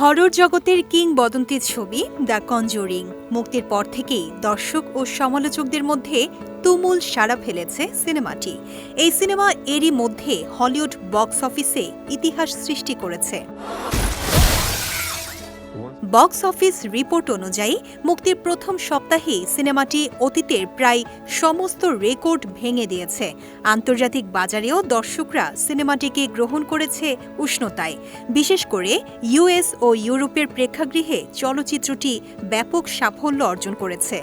Horror জগতের কিংবদন্তি ছবি দ্য কনজোরিং। মুক্তির পর থেকেই দর্শক ও সমালোচকদের মধ্যে তুমুল সাড়া ফেলেছে সিনেমাটি। এই সিনেমা এরই মধ্যে হলিউড বক্স অফিসে ইতিহাস সৃষ্টি করেছে। বক্স অফিস রিপোর্ট অনুযায়ী মুক্তির প্রথম সপ্তাহেই সিনেমাটি অতীতের প্রায় সমস্ত রেকর্ড ভেঙে দিয়েছে। আন্তর্জাতিক বাজারেও দর্শকরা সিনেমাটিকে গ্রহণ করেছে উষ্ণতায়। বিশেষ করে ইউএস ও ইউরোপের প্রেক্ষাগৃহে চলচ্চিত্রটি ব্যাপক সাফল্য অর্জন করেছে।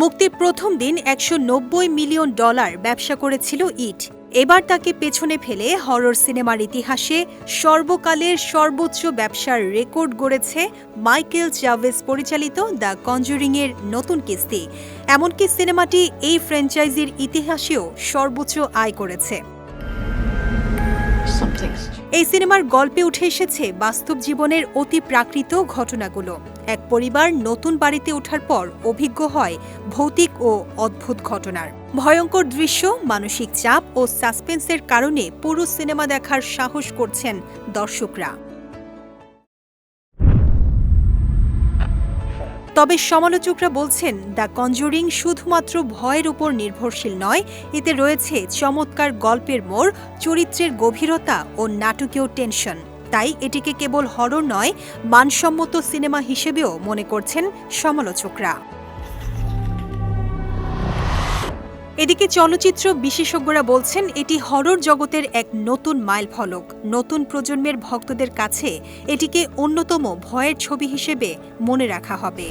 মুক্তির প্রথম দিন একশো নব্বই মিলিয়ন ডলার ব্যবসা করেছিল ইট। এবার তাকে পেছনে ফেলে হরর সিনেমার ইতিহাসে সর্বকালের সর্বোচ্চ ব্যবসার রেকর্ড গড়েছে মাইকেল চাভেস পরিচালিত দ্য কনজুরিং এর নতুন কিস্তি। এমনকি সিনেমাটি এই ফ্র্যাঞ্চাইজির ইতিহাসেও সর্বোচ্চ আয় করেছে। এই সিনেমার গল্পে উঠে এসেছে বাস্তব জীবনের অতি প্রাকৃত ঘটনাগুলো। এক পরিবার নতুন বাড়িতে ওঠার পর অভিজ্ঞ হয় ভৌতিক ও অদ্ভুত ঘটনার। ভয়ঙ্কর দৃশ্য, মানসিক চাপ ও সাসপেন্সের কারণে পুরো সিনেমা দেখার সাহস করছেন দর্শকরা। তবে সমালোচকরা বলছেন, দ্য কনজুরিং শুধুমাত্র ভয়ের উপর নির্ভরশীল নয়, এতে রয়েছে চমৎকার গল্পের মোড়, চরিত্রের গভীরতা ও নাটকীয় টেনশন। তাই এটিকে কেবল হরর নয়, মানসম্মত সিনেমা হিসেবেও মনে করছেন সমালোচকরা। এদিকে চলচ্চিত্র বিশেষজ্ঞরা বলছেন, এটি হরর জগতের এক নতুন মাইল ফলক। নতুন প্রজন্মের ভক্তদের কাছে এটিকে অন্যতম ভয়ের ছবি হিসেবে মনে রাখা হবে.